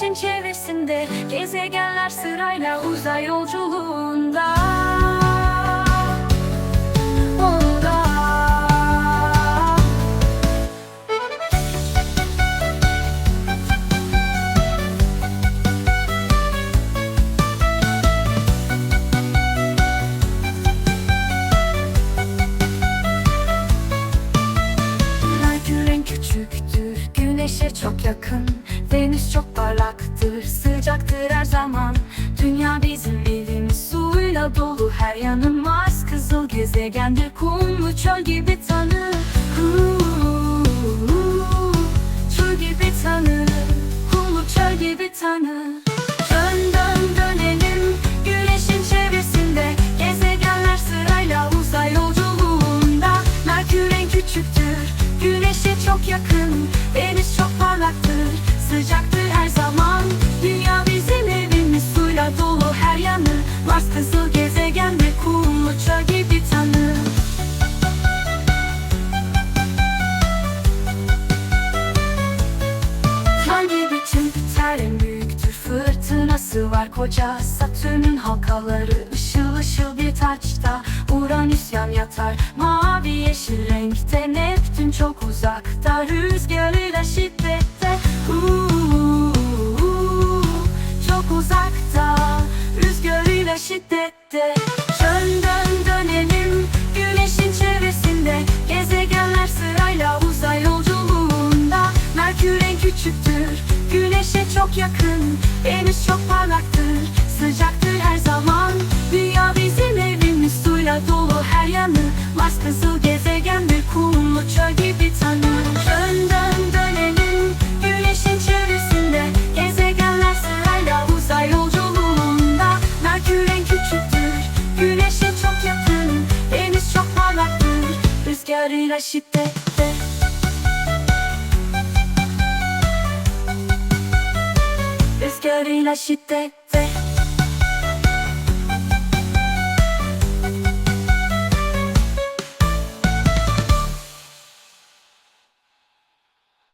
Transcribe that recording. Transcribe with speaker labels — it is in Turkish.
Speaker 1: Güneşin çevresinde gezegenler sırayla uzay yolculuğunda güneşe çok yakın Venüs çok parlaktır, sıcaktır her zaman. Dünya bizim evimiz suyla dolu her yanı Mars. Kızıl gezegendir kumlu çöl gibi tanı Huu, Çöl gibi tanı, kumlu çöl gibi tanı Dön dön dönelim güneşin çevresinde. Gezegenler sırayla uzay yolculuğunda. Merkür en küçüktür, güneşe çok yakın Venüs çok parlaktır, sıcaktır her zaman. Dünya bizim evimiz suyla dolu her yanı. Mars kızıl gezegen ve kumlu çöl gibi tanı. Hangi biçim biter en büyüktür fırtınası var. Koca Satürn'ün halkaları ışıl ışıl bir taçta. Uranüs yan yatar mavi yeşil çok uzakta. Rüzgarıyla şiddette. Uuu, Çok uzakta. Rüzgarıyla şiddette. Dön dön dönelim güneşin çevresinde. Gezegenler sırayla uzay yolculuğunda. Merkür en küçüktür, güneşe çok yakın. Venüs çok parlaktır, sıcaktır her zaman. Dünya bizim evimiz suyla dolu her yanı. Mars kızıl rüzgarıyla şiddette. Rüzgarıyla şiddette